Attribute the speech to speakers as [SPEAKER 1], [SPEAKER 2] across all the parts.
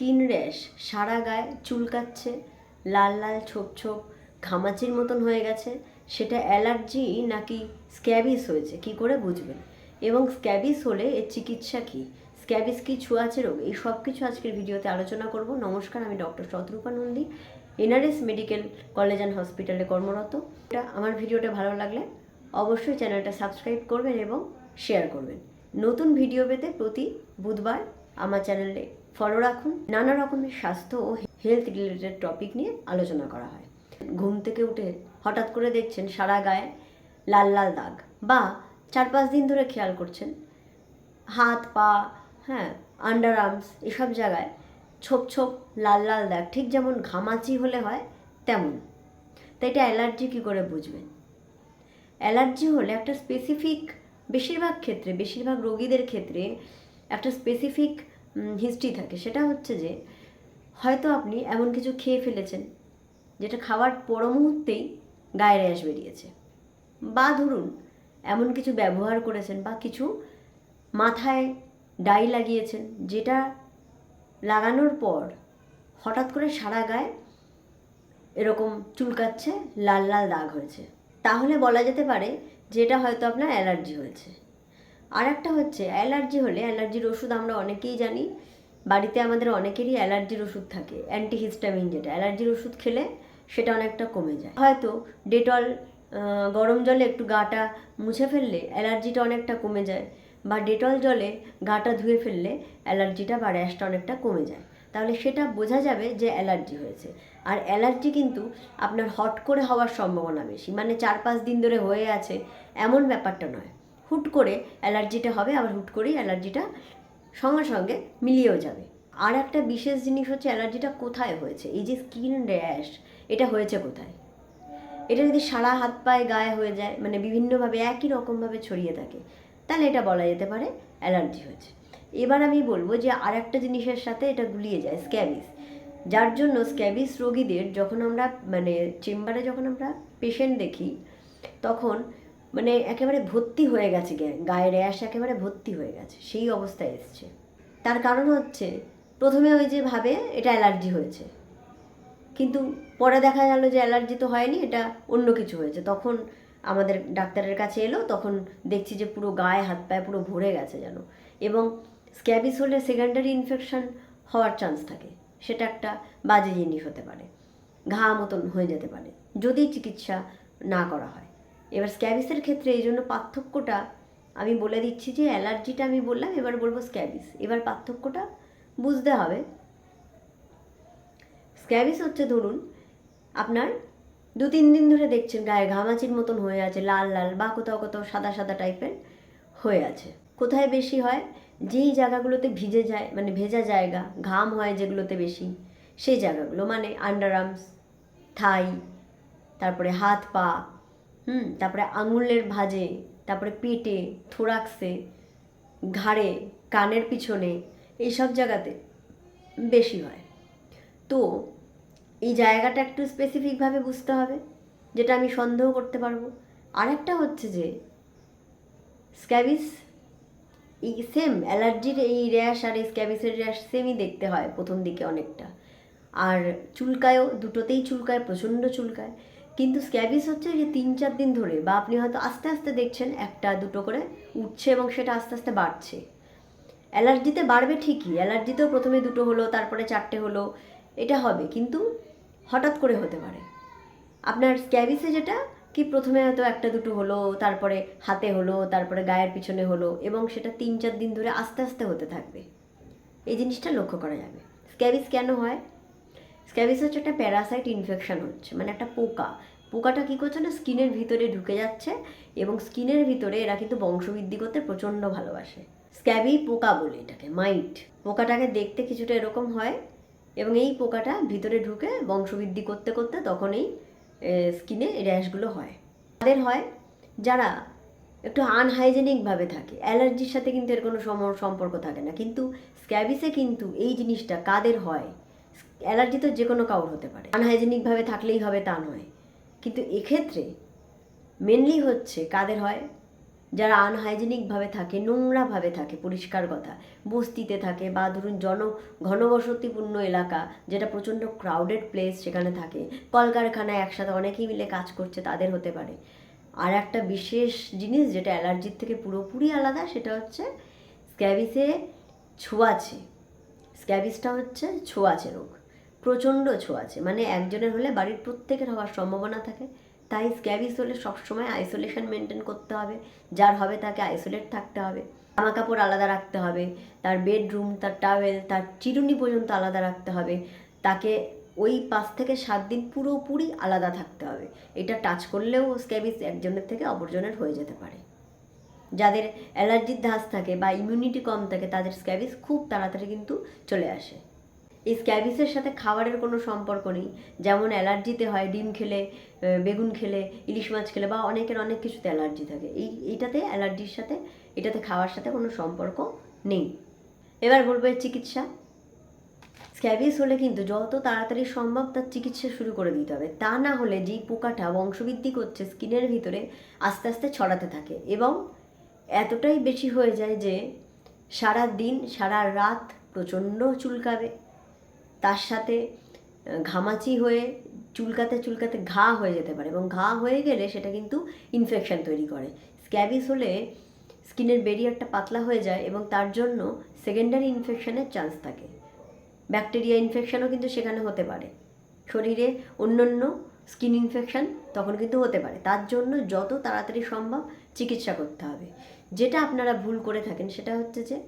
[SPEAKER 1] Skin rash, সারা গায়ে চুলকাচ্ছে লাল লাল ছোপ ছোপ ঘামাচির মতন হয়ে গেছে, সেটা অ্যালার্জি নাকি স্ক্যাবিস হয়েছে, কি করে বুঝবেন? এবং স্ক্যাবিস হলে এর চিকিৎসা কী? স্ক্যাবিস কি ছোঁয়াচে রোগ? এই সব কিছু আজকের ভিডিওতে আলোচনা করব। নমস্কার, আমি doctor Shatarupa Nandi, NRS medical college and হসপিটালে কর্মরত। এটা আমার ভিডিওটা ভালো লাগলে অবশ্যই চ্যানেলটা সাবস্ক্রাইব করবেন এবং শেয়ার করবেন। নতুন ভিডিও পেতে প্রতি বুধবার আমার চ্যানেলে ফলো রাখুন। নানা রকমের স্বাস্থ্য ও হেলথ রিলেটেড টপিক নিয়ে আলোচনা করা হয়। ঘুম থেকে উঠে হঠাৎ করে দেখছেন সারা গায়ে লাল লাল দাগ বা চার পাঁচ দিন ধরে খেয়াল করছেন। হাত, পা হ্যাঁ আন্ডার আর্মস এসব জায়গায় ছোপ ছোপ লাল লাল দাগ ঠিক যেমন ঘামাচি হলে হয় তেমন। তো এটা অ্যালার্জি কী করে বুঝবেন? অ্যালার্জি হলে একটা স্পেসিফিক বেশিরভাগ ক্ষেত্রে, বেশিরভাগ রোগীদের ক্ষেত্রে একটা স্পেসিফিক হিস্ট্রি থাকে। সেটা হচ্ছে যে, হয়তো আপনি এমন কিছু খেয়ে ফেলেছেন, যেটা খাওয়ার পর মুহূর্তেই গায়ে র্যাশ বেরিয়েছে। বা ধরুন, এমন কিছু ব্যবহার করেছেন বা কিছু মাথায় ডাই লাগিয়েছেন, যেটা লাগানোর পর হঠাৎ করে সারা গায়ে এরকম চুলকাচ্ছে, লাল লাল দাগ হয়েছে। তাহলে বলা যেতে পারে যে এটা হয়তো আপনার অ্যালার্জি হয়েছে। আর একটা হচ্ছে, অ্যালার্জি হলে অ্যালার্জির ওষুধ আমরা অনেকেই জানি, বাড়িতে আমাদের অনেকেরই অ্যালার্জির ওষুধ থাকে, অ্যান্টিহিস্টামিন যেটা, অ্যালার্জির ওষুধ খেলে সেটা অনেকটা কমে যায়। হয়তো ডেটল গরম জলে একটু গাটা মুছে ফেললে অ্যালার্জিটা অনেকটা কমে যায়, বা ডেটল জলে গাটা ধুয়ে ফেললে অ্যালার্জিটা বা র্যাশটা অনেকটা কমে যায়। তাহলে সেটা বোঝা যাবে যে অ্যালার্জি হয়েছে। আর অ্যালার্জি কিন্তু আপনার হট করে হওয়ার সম্ভাবনা বেশি মানে চার পাঁচ দিন ধরে হয়ে আছে, এমন ব্যাপারটা নয়। হুট করে অ্যালার্জিটা হবে, আবার হুট করেই অ্যালার্জিটা সঙ্গে সঙ্গে মিলিয়েও যাবে। আর একটা বিশেষ জিনিস হচ্ছে অ্যালার্জিটা কোথায় হয়েছে? এই যে স্কিন র্যাশ, এটা হয়েছে কোথায়? এটা যদি সারা হাত পায়ে গায়ে হয়ে যায় মানে বিভিন্নভাবে, একই রকমভাবে ছড়িয়ে থাকে, তাহলে এটা বলা যেতে পারে অ্যালার্জি হয়েছে। এবার আমি বলব যে আর একটা জিনিসের সাথে এটা গুলিয়ে যায়, স্ক্যাবিস। যার জন্য স্ক্যাবিস রোগীদের যখন আমরা মানে চেম্বারে যখন আমরা পেশেন্ট দেখি, তখন মানে একেবারে ভর্তি হয়ে গেছে গায়ে র্যাশ একেবারে ভর্তি হয়ে গেছে, সেই অবস্থায় এসছে। তার কারণ হচ্ছে, প্রথমে ওই যে ভাবে এটা অ্যালার্জি হয়েছে। কিন্তু পরে দেখা গেল যে অ্যালার্জি তো হয়নি, এটা অন্য কিছু হয়েছে। তখন আমাদের ডাক্তারের কাছে এলো, তখন দেখছি যে পুরো গায়ে, হাত পায়ে পুরো ভরে গেছে যেন। এবং স্ক্যাবিস হলে সেকেন্ডারি ইনফেকশন হওয়ার চান্স থাকে। সেটা একটা বাজে জিনিস হতে পারে। ঘা মতন হয়ে যেতে পারে, যদি চিকিৎসা না করা হয়। এবার স্ক্যাবিসের ক্ষেত্রে এই জন্য পার্থক্যটা আমি বলে দিচ্ছি যে অ্যালার্জিটা আমি বললাম, এবার বলব স্ক্যাবিস। এবার পার্থক্যটা বুঝতে হবে। স্ক্যাবিস হচ্ছে ধরুন, আপনার দু তিন দিন ধরে দেখছেন গায়ে ঘামাচির মতন হয়ে আছে, লাল লাল বা কোথাও কোথাও সাদা সাদা টাইপের হয়ে আছে। কোথায় বেশি হয়? যেই জায়গাগুলোতে ভিজে যায় মানে ভেজা জায়গা, ঘাম হয় যেগুলোতে বেশি, সেই জায়গাগুলো। মানে আন্ডার আর্মস থাই তারপরে হাত পা হুম, তারপরে আঙুলের ভাঁজে, তারপরে পেটে থোরাক্সে ঘাড়ে, কানের পিছনে, এইসব জায়গাতে বেশি হয়। তো এই জায়গাটা একটু স্পেসিফিকভাবে বুঝতে হবে, যেটা আমি সন্দেহ করতে পারব। আরেকটা হচ্ছে যে, স্ক্যাবিস, এই সেম অ্যালার্জির এই র্যাশ আর এই স্ক্যাবিসের র্যাশ সেমই দেখতে হয় প্রথম দিকে অনেকটা। আর চুলকায়ও, দুটোতেই চুলকায়, প্রচণ্ড চুলকায়। কিন্তু স্ক্যাবিস হচ্ছে যে তিন চার দিন ধরে বা আপনি হয়তো আস্তে আস্তে দেখছেন একটা, দুটো করে উঠছে এবং সেটা আস্তে আস্তে বাড়ছে। অ্যালার্জিতে বাড়বে ঠিকই অ্যালার্জিতেও প্রথমে দুটো হলো, তারপরে চারটে হলো, এটা হবে। কিন্তু হঠাৎ করে হতে পারে। আপনার স্ক্যাবিসে যেটা, কি প্রথমে হয়তো একটা, দুটো হলো, তারপরে হাতে হলো, তারপরে গায়ের পিছনে হলো এবং সেটা তিন চার দিন ধরে আস্তে আস্তে হতে থাকবে। এই জিনিসটা লক্ষ্য করা যাবে। স্ক্যাবিস কেন হয়? স্ক্যাবিস হচ্ছে একটা প্যারাসাইট ইনফেকশন হচ্ছে মানে একটা পোকা। পোকাটা কী করছে না স্কিনের ভিতরে ঢুকে যাচ্ছে এবং স্কিনের ভিতরে এরা কিন্তু বংশবৃদ্ধি করতে প্রচণ্ড ভালোবাসে। স্ক্যাবি পোকা বলে এটাকে মাইট পোকাটাকে দেখতে কিছুটা এরকম হয় এবং এই পোকাটা ভিতরে ঢুকে বংশবৃদ্ধি করতে করতে তখন এই স্কিনে র্যাশগুলো হয়। তাদের হয় যারা একটু আনহাইজেনিকভাবে থাকে অ্যালার্জির সাথে কিন্তু এর কোনো সম- সম্পর্ক থাকে না। কিন্তু স্ক্যাবিসে কিন্তু এই জিনিসটা কাদের হয়? অ্যালার্জি তো যে কোনো কাউর হতে পারে। আনহাইজেনিকভাবে থাকলেই হবে তা নয়। কিন্তু এক্ষেত্রে মেনলি হচ্ছে কাদের হয়? যারা আনহাইজেনিকভাবে থাকে, নোংরাভাবে থাকে, পরিষ্কার কথা। বস্তিতে থাকে বা ধরুন জন, ঘনবসতিপূর্ণ এলাকা যেটা প্রচণ্ড ক্রাউডেড প্লেস সেখানে থাকে। কলকারখানায় একসাথে অনেকেই মিলে কাজ করছে, তাদের হতে পারে। আর একটা বিশেষ জিনিস যেটা অ্যালার্জির থেকে পুরোপুরি আলাদা সেটা হচ্ছে স্ক্যাবিসে ছোঁয়াচে। স্ক্যাবিসটা হচ্ছে ছোঁয়াচে রোগ। প্রচণ্ড ছোঁয়াচে মানে একজনের হলে বাড়ির প্রত্যেকের হওয়ার সম্ভাবনা থাকে। তাই স্ক্যাবিস হলে সবসময় আইসোলেশন মেনটেন করতে হবে। যার হবে তাকে আইসোলেট থাকতে হবে। জামা কাপড় আলাদা রাখতে হবে। তার বেডরুম তার টাওয়েল তার চিরুনি পর্যন্ত আলাদা রাখতে হবে। তাকে ওই পাঁচ থেকে সাত দিন পুরোপুরি আলাদা থাকতে হবে। এটা টাচ করলেও স্ক্যাবিস একজনের থেকে অপরজনের হয়ে যেতে পারে। যাদের অ্যালার্জির ধাস থাকে বা ইমিউনিটি কম থাকে, তাদের স্ক্যাবিস খুব তাড়াতাড়ি কিন্তু চলে আসে। এই স্ক্যাবিসের সাথে খাবারের কোনো সম্পর্ক নেই। যেমন অ্যালার্জিতে হয়, ডিম খেলে বেগুন খেলে, ইলিশ মাছ খেলে বা অনেকের অনেক কিছুতে অ্যালার্জি থাকে। এই, এইটাতে অ্যালার্জির সাথে, এটাতে খাওয়ার সাথে কোনো সম্পর্ক নেই। এবার বলব এর চিকিৎসা। স্ক্যাবিস হলে কিন্তু যত তাড়াতাড়ি সম্ভব তার চিকিৎসা শুরু করে দিতে হবে। তা না হলে যেই পোকাটা বংশবৃদ্ধি করছে স্কিনের ভিতরে আস্তে আস্তে ছড়াতে থাকে এবং এতটাই বেশি হয়ে যায় যে সারা দিন সারা রাত প্রচণ্ড চুলকাবে। তার সাথে ঘামাচি হয়ে চুলকাতে চুলকাতে ঘা হয়ে যেতে পারে এবং ঘা হয়ে গেলে সেটা কিন্তু ইনফেকশন তৈরি করে। স্ক্যাবিস হলে স্কিনের বেরিয়ারটা পাতলা হয়ে যায় এবং তার জন্য সেকেন্ডারি ইনফেকশনের চান্স থাকে। ব্যাকটেরিয়া ইনফেকশনও কিন্তু সেখানে হতে পারে। শরীরে অন্যান্য স্কিন ইনফেকশন তখন কিন্তু হতে পারে। তার জন্য যত তাড়াতাড়ি সম্ভব চিকিৎসা করতে হবে। যেটা আপনারা ভুল করে থাকেন সেটা হচ্ছে যে,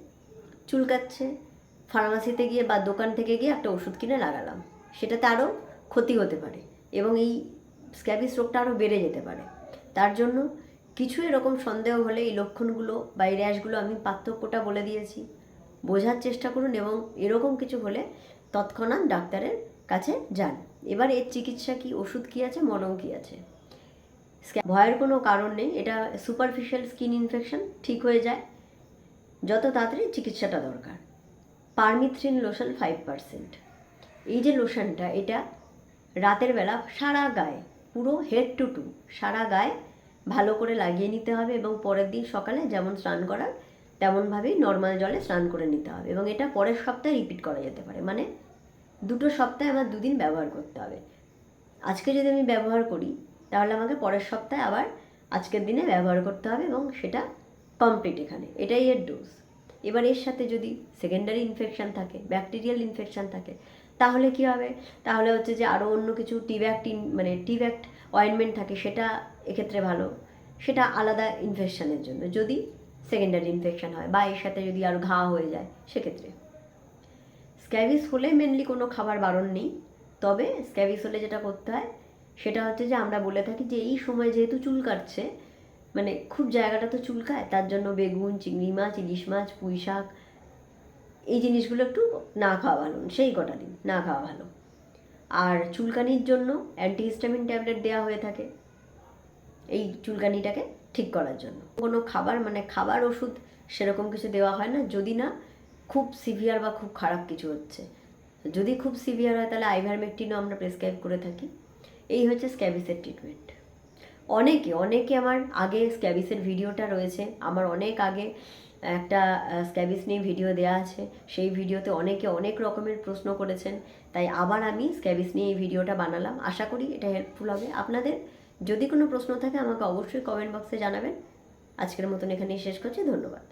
[SPEAKER 1] চুলকাচ্ছে ফার্মাসিতে গিয়ে বা দোকান থেকে গিয়ে একটা ওষুধ কিনে লাগালাম। সেটাতে আরও ক্ষতি হতে পারে এবং এই স্ক্যাবিস রোগটা আরও বেড়ে যেতে পারে। তার জন্য কিছু এরকম সন্দেহ হলে এই লক্ষণগুলো বা এই র্যাশগুলো আমি পার্থক্যটা বলে দিয়েছি। বোঝার চেষ্টা করুন এবং এরকম কিছু হলে তৎক্ষণাৎ ডাক্তারের কাছে যান। এবার এর চিকিৎসা কি, ওষুধ কি আছে, মলম কি আছে? ভয়ের কোনো কারণ নেই, এটা সুপারফিশিয়াল স্কিন ইনফেকশন ঠিক হয়ে যায়। যত তাড়াতাড়ি চিকিৎসাটা দরকার। পারমিথ্রিন লোশন ফাইভ পার্সেন্ট এই যে লোশনটা, এটা রাতের বেলা সারা গায়ে, পুরো হেড টু টু সারা গায়ে ভালো করে লাগিয়ে নিতে হবে এবং পরের দিন সকালে যেমন স্নান করার, তেমনভাবেই নর্মাল জলে স্নান করে নিতে হবে এবং এটা পরের সপ্তাহে রিপিট করা যেতে পারে। মানে দুটো সপ্তাহে আমার দুদিন ব্যবহার করতে হবে। আজকে যদি আমি ব্যবহার করি, তাহলে আমাকে পরের সপ্তাহে আবার আজকের দিনে ব্যবহার করতে হবে এবং সেটা কমপ্লিট এখানে। এটাই এর ডোজ এবার এর সাথে যদি সেকেন্ডারি ইনফেকশন থাকে ব্যাকটেরিয়াল ইনফেকশন থাকে, তাহলে কি হবে? তাহলে হচ্ছে যে আরও অন্য কিছু টিব্যাক্ট মানে টিব্যাক্ট অয়েনমেন্ট থাকে, সেটা এক্ষেত্রে ভালো। সেটা আলাদা ইনফেকশানের জন্য, যদি সেকেন্ডারি ইনফেকশান হয় বা এর সাথে যদি আরও ঘা হয়ে যায়, সেক্ষেত্রে। স্ক্যাবিস হলে মেনলি কোনো খাবার বারণ নেই, তবে স্ক্যাবিস হলে যেটা করতে হয়, সেটা হচ্ছে যে আমরা বলে থাকি যে এই সময় যেহেতু চুল কাটছে মানে খুব জায়গাটা তো চুলকায়, তার জন্য বেগুন, চিংড়ি মাছ, ইলিশ মাছ, পুঁই শাক, এই জিনিসগুলো একটু না খাওয়া ভালো, সেই কটা দিন না খাওয়া ভালো। আর চুলকানির জন্য অ্যান্টিহিস্টামিন ট্যাবলেট দেওয়া হয়ে থাকে, এই চুলকানিটাকে ঠিক করার জন্য। কোনো খাবার মানে খাবার ওষুধ সেরকম কিছু দেওয়া হয় না, যদি না খুব সিভিয়ার বা খুব খারাপ কিছু হচ্ছে। যদি খুব সিভিয়ার হয়, তাহলে আইভারমেকটিনও আমরা প্রেসক্রাইব করে থাকি। এই হচ্ছে স্ক্যাবিসের ট্রিটমেন্ট। অনেকে অনেকে আমার আগে স্ক্যাবিসের ভিডিওটা রয়েছে। আমার অনেক আগে একটা স্ক্যাবিস নিয়ে ভিডিও দেওয়া আছে। সেই ভিডিওতে অনেকে অনেক রকমের প্রশ্ন করেছেন। তাই আবার আমি স্ক্যাবিস নিয়ে এই ভিডিওটা বানালাম। আশা করি এটা হেল্পফুল হবে। আপনাদের যদি কোনো প্রশ্ন থাকে আমাকে অবশ্যই কমেন্ট বক্সে জানাবেন। আজকের মতন এখানেই শেষ করছি। ধন্যবাদ।